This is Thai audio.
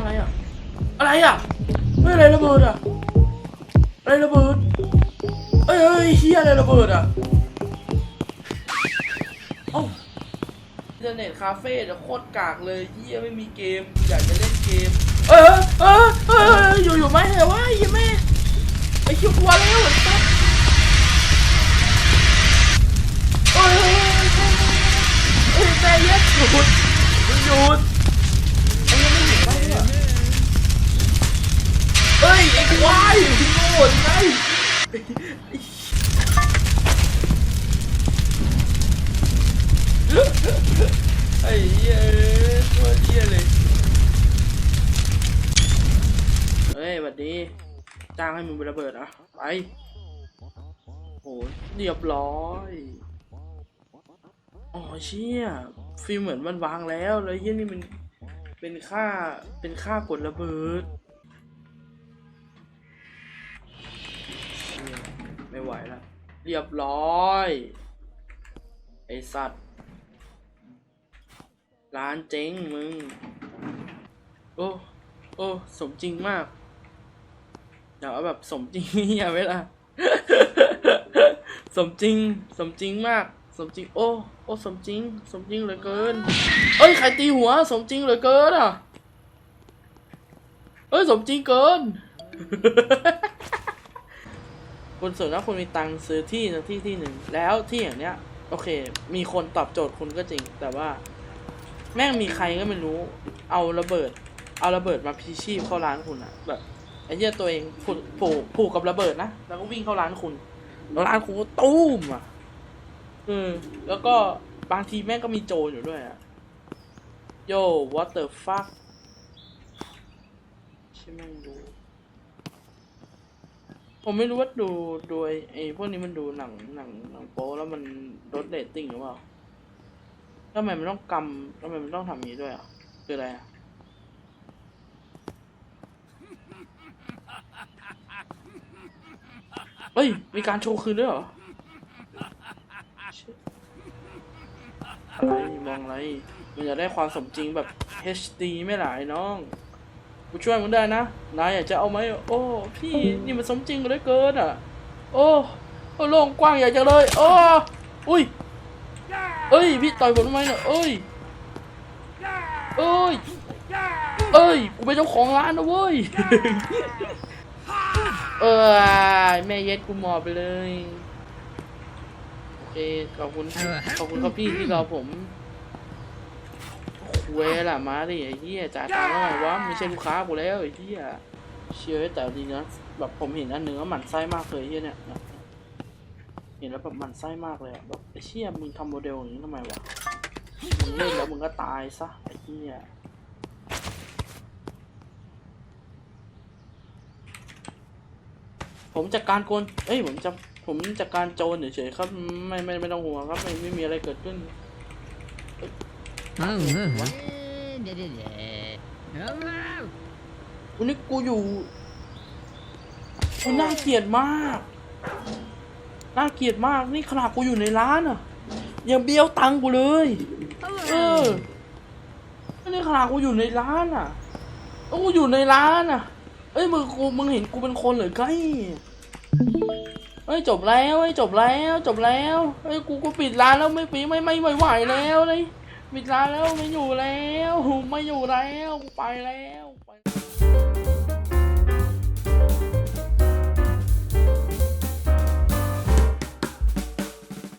อะไรอะ อะไรอะเฮ้ยอะไรระเบิดอะ อะไรระเบิดเอ้ยเอ้ยเฮียอะไรระเบิดอะเอ้าอินเทอร์เน็ตคาเฟ่จะโคตรกากเลยเฮียไม่มีเกม อยากจะเล่นเกม เออเออเอออยู่อยู่ไม่เหรอวะยังไม่ไอ้คิวกลัวแล้วไอ้ มึงโง่ไงไอ้เหี้ยตัวเหี้ยเลย เฮ้ยหวัดดี จ้างให้มึงไประเบิดอะ ไปโอ้ยเรียบร้อยอ๋อเชี่ยฟิลเหมือนมันวางแล้ว แล้วเยี่ยนี่มันเป็นค่าเป็นค่ากดระเบิด ไม่ไหวแล้วเรียบร้อย ไอสัตว์ ร้านเจ๊งมึง โอ้ โอ้ สมจริงมาก เดี๋ยวเอาแบบสมจริงอย่าไว้ล่ะสมจริง สมจริงมาก สมจริง โอ้ โอ้สมจริง สมจริงเหลือเกิน เอ้ยใครตีหัว สมจริงเหลือเกินอะ เอ้ยสมจริงเกิน คุณส่วนถ้าคุณมีตังค์ซื้อที่นะที่ที่หนึ่ง แล้วที่อย่างเนี้ย โอเค มีคนตอบโจทย์คุณก็จริง แต่ว่า แม่งมีใครก็ไม่รู้ เอาระเบิด เอาระเบิดมาพีชีพเข้าร้านคุณอะแบบไอ้เหี้ยตัวเองผูกผูกผูกกับระเบิดนะแล้วก็วิ่งเข้าร้านคุณแล้วร้านคุณก็ตุ้มอะเออแล้วก็บางทีแม่งก็มีโจรอยู่ด้วยอะโย่ what the fuck ใช่แม่งดู ผมไม่รู้ว่าดูดูไอ้ไอ้พวกนี้มันดูหนังหนังหนังโป๊แล้วมันลดเรตติ้งหรือเปล่าทำไมมันต้องกำทำไมมันต้องทำอย่างนี้ด้วยอะคืออะไรอะเฮ้ย มีการโชว์คืนด้วยเหรอ อะไร มองอะไร มันอยากได้ความสมจริงแบบ HD ไม่หลายน้อง กูช่วยมึงได้นะ นายอยากจะเอาไหมโอ้ พี่นี่มันสมจริงเหลือเกินอะ โอ้โอ้โล่งกว้างใหญ่จังเลย โอ้ อุ้ย เอ้ย พี่ต่อยผมทำไมเนี่ยเอ้ย เอ้ย เอ้ย กูเป็นเจ้าของร้านนะเว้ย เออแม่เย็ดกูหมอบไปเลย โอเค ขอบคุณ ขอบคุณครับพี่ที่รอผม เวล่ะมาดิไอ้เหี้ยจ่ายตังค์แล้ไงวะไม่ใช่ลูกค้ากูแล้วไอ้เหี้ยเชื่อแต่จริงนะแบบผมเห็นอันเนื้อหมันไส้มากเลยเหี้ยเนี่ยเห็นแล้วแบบหมันไส้มากเลยอะแบบไอ้เชี่ยมึงทำโมเดลอย่างนี้ทำไมวะมึงเล่นแล้วมึงก็ตายซะไอ้เหี้ยผมจัดการโกนเอ้ยผมจะผมจัดการโจรเฉยๆครับไม่ไม่ไม่ต้องห่วงครับไม่ไม่มีอะไรเกิดขึ้น วันนี้กูอยู่น่าเกลียดมาก น่าเกลียดมาก นี่ขนาดกูอยู่ในร้านอะ ยังเบี้ยวตังกูเลย เออ นี่ขนาดกูอยู่ในร้านอะแล้วกูอยู่ในร้านอะ เอ้ยมึงกูมึงเห็นกูเป็นคนเหรือไงเอ้ยจบแล้วเอ้ยจบแล้ว จบแล้วเอ้ยกูกูปิดร้านแล้วไม่ปีไม่ไม่ไม่ไหวแล้วเลย ปิดร้านแล้วไม่อยู่แล้ว ไม่อยู่แล้วไปแล้ว